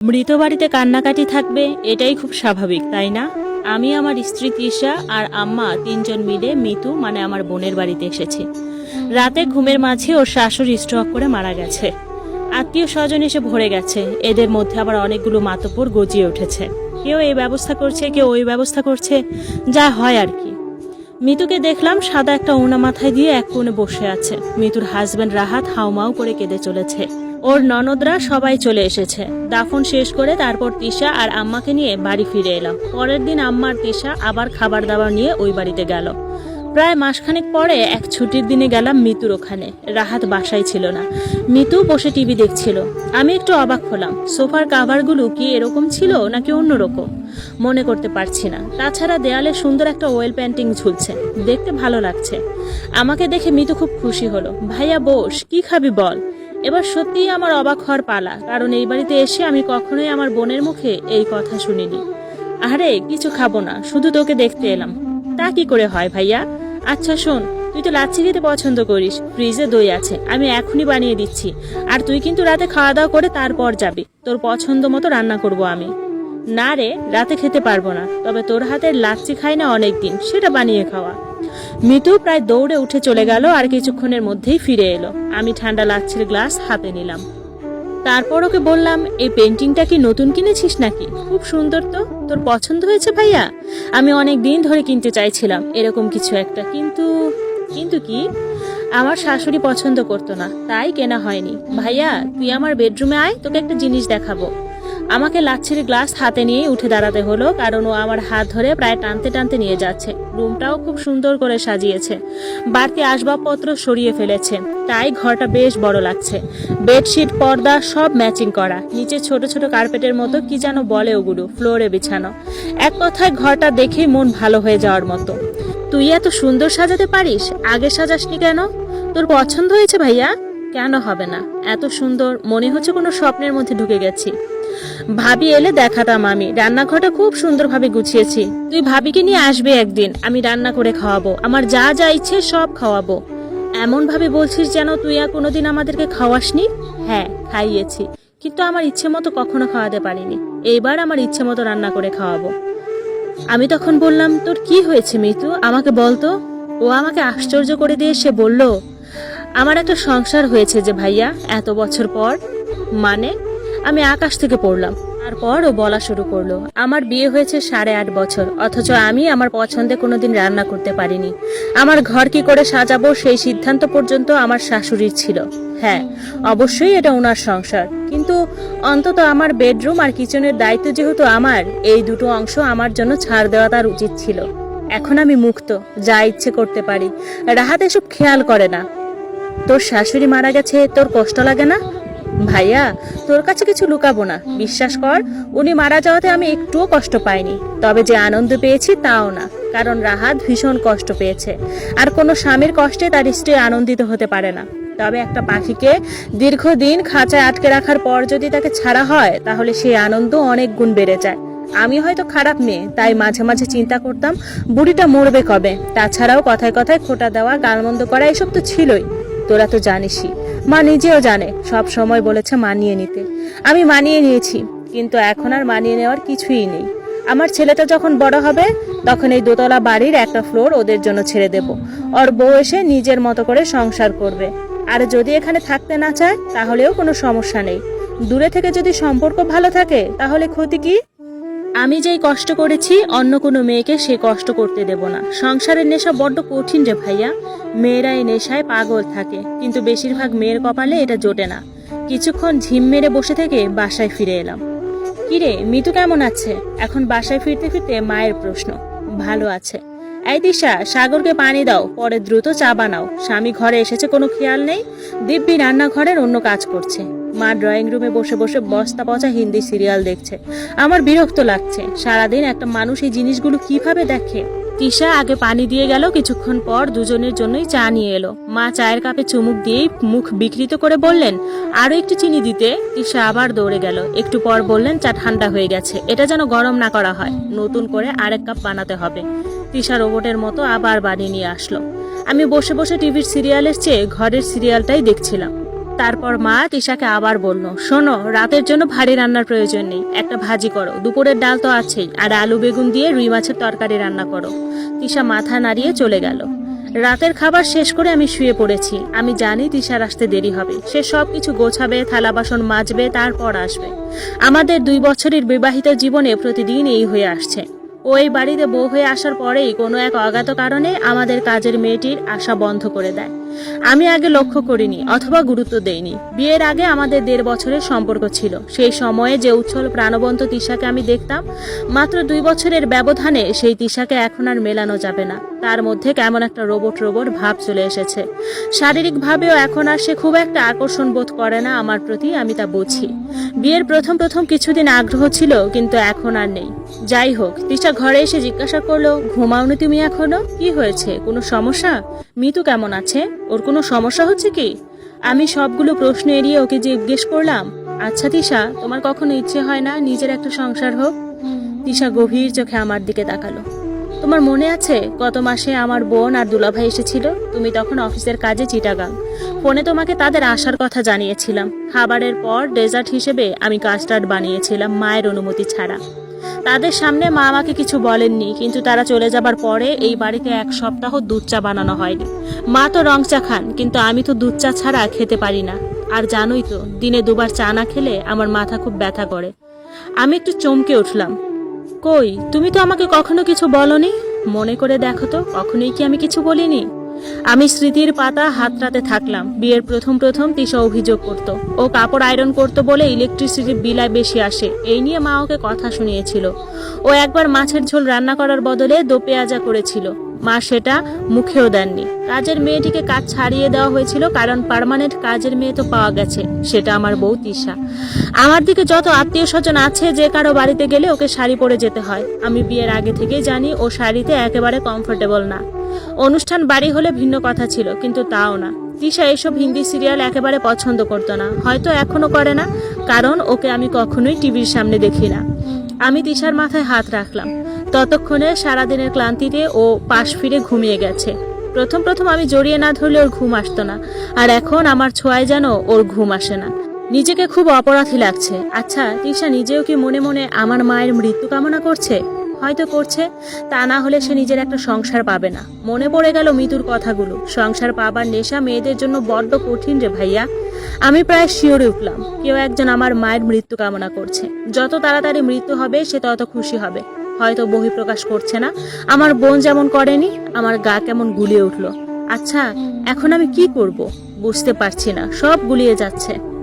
মৃত বাড়িতে কান্নাকাটি থাকবে, এটাই খুব স্বাভাবিক, তাই না? আমি আমার স্ত্রী তৃষা আর আম্মা তিনজন মিলে মিতু মানে আমার বোনের বাড়িতে এসেছি। রাতে ঘুমের মাঝে ওর শাশুড়ি স্ট্রোক করে মারা গেছে। আত্মীয় স্বজন এসে ভরে গেছে, এদের মধ্যে আবার অনেকগুলো মাতব্বর গজিয়ে উঠেছে। কেউ এই ব্যবস্থা করছে, কেউ ওই ব্যবস্থা করছে, যা হয় আর কি। মিতুকে দেখলাম সাদা একটা ওনা মাথায় দিয়ে এক কোণে বসে আছে। মিতুর হাজব্যান্ড রাহাত হাউমাউ করে কেঁদে চলেছে। ওর ননদরা সবাই চলে এসেছে। দাফন শেষ করে তারপর তিশা আর আম্মাকে নিয়ে বাড়ি ফিরে এলাম পরের দিন আম্মার তিশা আবার খাবার দাবার নিয়ে ওই বাড়িতে গেল। প্রায় মাসখানেক পরে এক ছুটির দিনে গেলাম মিতুর ওখানে। রাহাত বাসায় ছিল না। মিতু বসে টিভি দেখছিল। আমি একটু অবাক হলাম। সোফার কাভারগুলো কি এরকম ছিল নাকি অন্যরকম মনে করতে পারছি না। তাছাড়া দেয়ালে সুন্দর একটা ওয়েল পেন্টিং ঝুলছে। দেখতে ভালো লাগছে। আমাকে দেখে মিতু খুব খুশি হলো। ভাইয়া, বস, কি খাবি বল? এবার সত্যিই আমার অবাক হওয়ার পালা, কারণ এই বাড়িতে এসে আমি কখনোই আমার বোনের মুখে এই কথা শুনিনি। আরে কিছু খাব না, শুধু তোকে দেখতে এলাম। তা কি করে হয় ভাইয়া? আচ্ছা শোন, তুই তো লাচ্ছি খেতে পছন্দ করিস, ফ্রিজে দই আছে, আমি এখনই বানিয়ে দিচ্ছি। আর তুই কিন্তু রাতে খাওয়া দাওয়া করে তারপর যাবি, তোর পছন্দ মতো রান্না করব আমি। না রে, রাতে খেতে পারব না। তবে তোর হাতের লাচ্ছি খাই না অনেকদিন, সেটা বানিয়ে খাওয়া। মিতু প্রায় দৌড়ে উঠে চলে গেল আর কিছুক্ষণের মধ্যেই ফিরে এলো। আমি ঠান্ডা লাচ্ছির গ্লাস হাতে নিলাম। তারপর ওকে বললাম, এই পেন্টিংটা কি নতুন কিনেছিস নাকি? খুব সুন্দর তো। তোর পছন্দ হয়েছে ভাইয়া? আমি অনেক দিন ধরে কিনতে চাইছিলাম, এরকম কিছু একটা। কিন্তু কিন্তু কি? আমার শাশুড়ি পছন্দ করতো না, তাই কেনা হয়নি। ভাইয়া, তুই আমার বেডরুমে আয়, তোকে একটা জিনিস দেখাবো। আমাকে লাচ্ছির গ্লাস হাতে নিয়ে উঠে দাঁড়াতে হলো, কারণ ও আমার হাত ধরে প্রায় টানতে টানতে নিয়ে যাচ্ছে। রুমটাও খুব সুন্দর করে সাজিয়েছে। বাড়তি আসবাবপত্র সরিয়ে ফেলেছে। তাই ঘরটা বেশ বড় লাগছে। বেডশিট, পর্দা, সব ম্যাচিং করা। নিচে ছোট ছোট কার্পেটের মতো কি যেন বলে ওগুলো, ফ্লোরে বিছানো। এক কথায় ঘরটা দেখেই মন ভালো হয়ে যাওয়ার মতো। তুই এত সুন্দর সাজাতে পারিস? আগে সাজাসনি কেন? তোর পছন্দ হয়েছে ভাইয়া? কেন হবে না? এত সুন্দর, মনে হচ্ছে কোনো স্বপ্নের মধ্যে ঢুকে গেছি। ভাবি এলে দেখাতাম আমি। রান্নাঘরটা খুব সুন্দরভাবে গুছিয়েছি। তুই ভাবিকে নিয়ে আসবে একদিন। আমি রান্না করে খাওয়াবো। আমার যা যা ইচ্ছে সব খাওয়াবো। এমন ভাবে বলছিস যেন তুই আর কোনোদিন আমাদেরকে খাওয়াসনি? হ্যাঁ খাইয়েছি। কিন্তু আমার ইচ্ছে মতো কখনো খাওয়াতে পারিনি। এইবার আমার ইচ্ছে মতো রান্না করে খাওয়াবো। আমি তখন বললাম, তোর কি হয়েছে মিতু? আমাকে বলতো ও আমাকে আশ্চর্য করে দিয়ে সে বলল আমার একটা সংসার হয়েছে যে ভাইয়া, এত বছর পর মানে আমি আকাশ থেকে পড়লাম। তারপর ও বলা শুরু করল, আমার বিয়ে হয়েছে সাড়ে আট বছর, অথচ আমি আমার পছন্দে কোনোদিন রান্না করতে পারিনি। আমার ঘর কি করে সাজাবো সেই সিদ্ধান্ত পর্যন্ত আমার শাশুড়ির ছিল। হ্যাঁ অবশ্যই এটা ওনার সংসার। কিন্তু অন্তত আমার বেডরুম আর কিচেনের দায়িত্ব যেহেতু আমার, এই দুটো অংশ আমার জন্য ছাড় দেওয়া তার উচিত ছিল। এখন আমি মুক্ত, যা ইচ্ছে করতে পারি। রাহাত এসব খেয়াল করে না। তোর শাশুড়ি মারা গেছে, তোর কষ্ট লাগে না? ভাইয়া, তোর কাছে কিছু লুকাবো না। বিশ্বাস কর, উনি মারা যাওয়াতে আমি একটুও কষ্ট পাইনি। তবে যে আনন্দ পেয়েছি তাও না, কারণ রাহাত ভীষণ কষ্ট পেয়েছে। আর কোনো স্বামীর কষ্টে তার স্ত্রী আনন্দিত হতে পারে না। তবে একটা পাখিকে দীর্ঘদিন খাঁচায় আটকে রাখার পর যদি তাকে ছাড়া হয়, তাহলে সেই আনন্দ অনেক গুণ বেড়ে যায়। আমি হয়তো খারাপ মেয়ে, তাই মাঝে মাঝে চিন্তা করতাম, বুড়িটা মরবে কবে? তাছাড়াও কথায় কথায় খোটা দেওয়া, গালমন্দ করা, এসব তো ছিলই। তোরা তো জানিসই। মা নিজেও জানে, সব সময় বলেছে মানিয়ে নিতে। আমি মানিয়ে নিয়েছি, কিন্তু এখন আর মানিয়ে নেওয়ার কিছুই নেই। আমার ছেলেটা যখন বড় হবে, তখন এই দোতলা বাড়ির একটা ফ্লোর ওদের জন্য ছেড়ে দেব। ওর বউ এসে নিজের মতো করে সংসার করবে। আর যদি এখানে থাকতে না চায়, তাহলেও কোনো সমস্যা নেই। দূরে থেকে যদি সম্পর্ক ভালো থাকে, তাহলে ক্ষতি কি? আমি যেই কষ্ট করেছি, অন্য কোনো মেয়েকে সে কষ্ট করতে দেব না। সংসারের নেশা বড্ড কঠিন রে ভাইয়া। মেয়েরা এই নেশায় পাগল থাকে, কিন্তু বেশিরভাগ মেয়ের কপালে এটা জোটে না। কিছুক্ষণ ঝিম মেরে বসে থেকে বাসায় ফিরে এলাম। কিরে, মিতু কেমন আছে? এখন বাসায় ফিরতে ফিরতে মায়ের প্রশ্ন। ভালো আছে। এই দিশা সাগরকে পানি দাও, পরে দ্রুত চা বানাও। স্বামী ঘরে এসেছে, কোনো খেয়াল নেই? দিব্যি রান্নাঘরের অন্য কাজ করছে। মা ড্রয়িং রুমে বসে বসে বস্তা পচা হিন্দি সিরিয়াল দেখছে। আমার বিরক্ত লাগছে। সারাদিন একটা মানুষ এই জিনিসগুলো কীভাবে দেখে? তিশা আগে পানি দিয়ে গেল, কিছুক্ষণ পর দুজনের জন্যই চা নিয়ে এলো। মা চায়ের কাপে চুমুক দিয়েই মুখ বিকৃত করে বললেন, আরও একটু চিনি দিতে? তিশা আবার দৌড়ে গেল। একটু পর বললেন, চা ঠান্ডা হয়ে গেছে। এটা যেন গরম না করা হয়। নতুন করে আরেক কাপ বানাতে হবে। তিশা রোবটের মতো আবার বানিয়ে নিয়ে আসলো। আমি বসে বসে টিভির সিরিয়ালের চেয়ে ঘরের সিরিয়ালটাই দেখছিলাম। তারপর মা তিশাকে আবার বলল, শোনো, রাতের জন্য ভারী রান্নার প্রয়োজন নেই। একটা ভাজি করো। দুপুরের ডাল তো আছেই। আর আলু, বেগুন দিয়ে রুই মাছের তরকারি রান্না করো। তিশা মাথা নাড়িয়ে চলে গেল। রাতের খাবার শেষ করে আমি শুয়ে পড়েছি। আমি জানি তিশার আসতে দেরি হবে। সে সব কিছু গোছাবে, থালা বাসন মাজবে, তারপর আসবে। আমাদের দুই বছরের বিবাহিত জীবনে প্রতিদিন এই হয়ে আসছে। ওই বাড়িতে বউ হয়ে আসার পরেই কোনো এক অজ্ঞাত কারণে আমাদের কাজের মেয়েটির আশা বন্ধ করে দেয়। আমি আগে লক্ষ্য করিনি অথবা গুরুত্ব দেইনি। বিয়ের আগে আমাদের দেড় বছরের সম্পর্ক ছিল। সেই সময়ে যে উচ্ছল প্রাণবন্ত তিশাকে আমি দেখতাম, মাত্র দুই বছরের ব্যবধানে সেই তিশাকে এখন আর মেলানো যাবে না। তার মধ্যে কেমন একটা রোবট রোবট ভাব চলে এসেছে। শারীরিকভাবেও এখন আর সে খুব একটা আকর্ষণ বোধ করে না আমার প্রতি, আমি তা বুঝি। বিয়ের প্রথম প্রথম কিছুদিন আগ্রহ ছিল, কিন্তু এখন আর নেই। যাই হোক, তিশা ঘরে এসে জিজ্ঞাসা করল, ঘুমাওনি তুমি এখনও? কি হয়েছে? কোনো সমস্যা? মিতু কেমন আছে? ওর কোনো সমস্যা হচ্ছে কি? আমি সবগুলো প্রশ্ন এড়িয়ে ওকে জিজ্ঞেস করলাম আচ্ছা তিশা, তোমার কখনো ইচ্ছে হয় না নিজের একটা সংসার হোক? তিশা গভীর চোখে আমার দিকে তাকালো। তোমার মনে আছে গত মাসে আমার বোন আর দুলাভাই এসেছিল? তুমি তখন অফিসের কাজে চিটাগাং। ফোনে তোমাকে তাদের আসার কথা জানিয়েছিলাম। খাবারের পর ডেজার্ট হিসেবে আমি কাস্টার্ড বানিয়েছিলাম মায়ের অনুমতি ছাড়া। তাদের সামনে মা আমাকে কিছু বলেননি, কিন্তু তারা চলে যাবার পরে এই বাড়িতে এক সপ্তাহ দুধ চা বানানো হয়নি। মা তো রং চা খান, কিন্তু আমি তো দুধ চা ছাড়া খেতে পারি না। আর জানোই তো, দিনে দুবার চা না খেলে আমার মাথা খুব ব্যথা করে। আমি একটু চমকে উঠলাম। কই, তুমি তো আমাকে কখনো কিছু বলনি? মনে করে দেখো তো, কখনোই কি আমি কিছু বলিনি? আমি স্মৃতির পাতা হাতড়াতে থাকলাম। বিয়ের প্রথম প্রথম তিশা অভিযোগ করত। ও কাপড় আয়রন করতো বলে ইলেকট্রিসিটির বিলায় বেশি আসে। এই নিয়ে মা ওকে কথা শুনিয়েছিল। ও একবার মাছের ঝোল রান্না করার বদলে দো পেঁয়াজা করেছিল। মা সেটা মুখেও দেননি। কাজের মেয়েটিকে কাজ ছাড়িয়ে দেওয়া হয়েছিল কারণ পার্মানেন্ট কাজের মেয়ে তো পাওয়া গেছে, সেটা আমার বউ তিশা। আমার দিকে যত আত্মীয় স্বজন আছে, যে কারও বাড়িতে গেলে ওকে শাড়ি পরে যেতে হয়। আমি বিয়ের আগে থেকেই জানি ও শাড়িতে একেবারে কমফোর্টেবল না। অনুষ্ঠান বাড়ি হলে ভিন্ন কথা ছিল, কিন্তু তাও না। তিশা এসব হিন্দি সিরিয়াল একেবারে পছন্দ করতো না। হয়তো এখনও করে না, কারণ ওকে আমি কখনোই টিভির সামনে দেখি না। আমি তিশার মাথায় হাত রাখলাম। ততক্ষণে সারাদিনের ক্লান্তিতে ও পাশ ফিরে ঘুমিয়ে গেছে। প্রথম প্রথম আমি জড়িয়ে না ধরলে ওর ঘুম আসতো না, আর এখন আমার ছোঁয়ায় যেন ওর ঘুম আসে না। নিজেকে খুব অপরাধী লাগছে। আচ্ছা তিশা নিজেও কি মনে মনে আমার মায়ের মৃত্যু কামনা করছে? হয়তো করছে, তা না হলে সে নিজের একটা সংসার পাবে না। মনে পড়ে গেল মিতুর কথাগুলো। সংসার পাবার নেশা মেয়েদের জন্য বড্ড কঠিন রে ভাইয়া। আমি প্রায় শিওরে উঠলাম, কেউ একজন আমার মায়ের মৃত্যু কামনা করছে। যত তাড়াতাড়ি মৃত্যু হবে, সে তত খুশি হবে। হয়তো বহিঃপ্রকাশ করছে না। আমার বোন যেমন করেনি, আমার গা কেমন গুলিয়ে উঠল। আচ্ছা এখন আমি কি করব? বুঝতে পারছি না, সব গুলিয়ে যাচ্ছে।